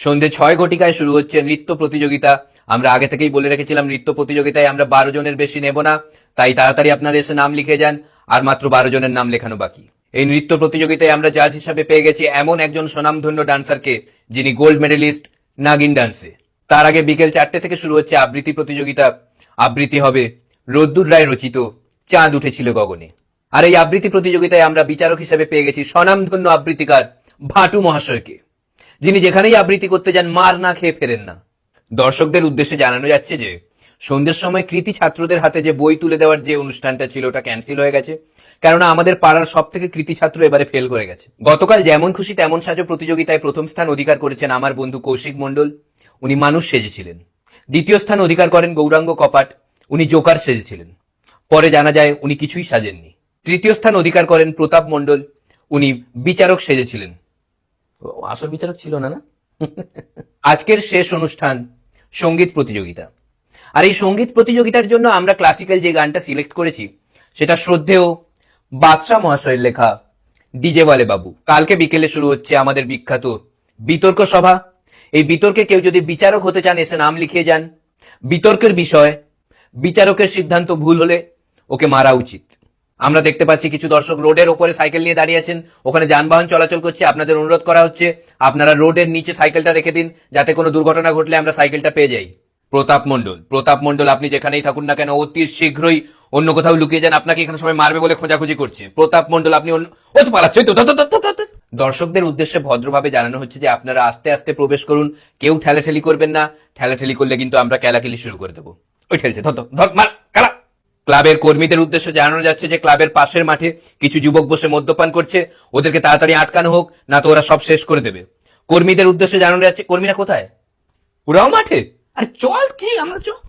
সন্ধে ছয় ঘটিকায় শুরু হচ্ছে নৃত্য প্রতিযোগিতা। আমরা আগে থেকেই বলে রেখেছিলাম, নৃত্য প্রতিযোগিতায় আমরা বারো জনের বেশি নেব না। তাই তাড়াতাড়ি আপনারা এসে নাম লিখে যান, আর মাত্র বারো জনের নাম লেখানো বাকি। এই নৃত্য প্রতিযোগিতায় আমরা জাজ হিসাবে পেয়ে গেছি এমন একজন স্বনামধন্য ডান্সারকে, যিনি গোল্ড মেডেলিস্ট নাগিন ডান্সে। তার আগে বিকেল চারটে থেকে শুরু হচ্ছে আবৃত্তি প্রতিযোগিতা। আবৃত্তি হবে রোদ্দুর রায় রচিত, চাঁদ উঠেছিল গগনে। আর এই আবৃত্তি প্রতিযোগিতায় আমরা বিচারক হিসেবে পেয়ে গেছি স্বনামধন্য আবৃত্তিকার ভাটু মহাশয়কে। যিনি যেখানেই আবৃত্তি করতে যান, মার না খেয়ে ফেরেন না। দর্শকদের উদ্দেশ্যে জানানো যাচ্ছে যে, সন্ধ্যের সময় কৃতি ছাত্রদের হাতে যে বই তুলে দেওয়ার যে অনুষ্ঠানটা ছিল, ওটা ক্যান্সেল হয়ে গেছে। কেননা আমাদের পাড়ার সব থেকে কৃতি ছাত্র এবারে ফেল করে গেছে। গতকাল যেমন খুশি তেমন সাজো প্রতিযোগিতায় প্রথম স্থান অধিকার করেছেন আমার বন্ধু কৌশিক মণ্ডল। উনি মানুষ সেজেছিলেন। দ্বিতীয় স্থান অধিকার করেন গৌরাঙ্গ কপাট। উনি জোকার সেজেছিলেন। পরে জানা যায়, উনি কিছুই সাজেননি। তৃতীয় স্থান অধিকার করেন প্রতাপ মণ্ডল। উনি বিচারক সেজেছিলেন। আসল বিচারক ছিল না না? আজকের শেষ অনুষ্ঠান সংগীত প্রতিযোগিতা। আর এই সংগীত প্রতিযোগিতার জন্য আমরা ক্লাসিক্যাল যে গানটা সিলেক্ট করেছি, সেটা শ্রদ্ধেয় বাদশাহ মহাশয়ের লেখা ডিজে ওয়ালে বাবু। কালকে বিকেলে শুরু হচ্ছে আমাদের বিখ্যাত বিতর্ক সভা। এই বিতর্কে কেউ যদি বিচারক হতে চান, এসে নাম লিখিয়ে যান। বিতর্কের বিষয়, বিচারকের সিদ্ধান্ত ভুল হলে ওকে মারা উচিত। আমরা দেখতে পাচ্ছি কিছু দর্শক রোডের ওপরে সাইকেল নিয়ে দাঁড়িয়ে আছেন। ওখানে যানবাহন চলাচল করছে। আপনাদের অনুরোধ করা হচ্ছে আপনারা রোডের নিচে সাইকেলটা রেখে দিন যাতে কোনো দুর্ঘটনা ঘটলে আমরা সাইকেলটা পেয়ে যাই। প্রতাপ মণ্ডল প্রতাপ মণ্ডল আপনি যেখানেই থাকুন না কেন অতি শীঘ্রই অন্য কোথাও লুকিয়ে যান। আপনাকে এখানে সবাই মারবে বলে খোঁজাখুঁজি করছে। প্রতাপ মণ্ডল আপনি। দর্শকদের উদ্দেশ্যে ভদ্রভাবে জানানো হচ্ছে যে আপনারা আস্তে আস্তে প্রবেশ করুন। কেউ ঠেলাঠেলি করবেন না। ঠেলাঠেলি করলে কিন্তু আমরা কেলাকেলি শুরু করে দেবো। ওই ঠেলছে ধর ধর, মার। ক্লাবের কর্মীদের উদ্দেশ্যে জানানো যাচ্ছে যে ক্লাবের পাশের মাঠে কিছু যুবক বসে মদ্যপান করছে। ওদেরকে তাড়াতাড়ি আটকানো হোক, না তো ওরা সব শেষ করে দেবে। কর্মীদের উদ্দেশ্যে জানানো যাচ্ছে কর্মীরা কোথায়? ওরাও মাঠে? আরে চল কি, আমরা চল।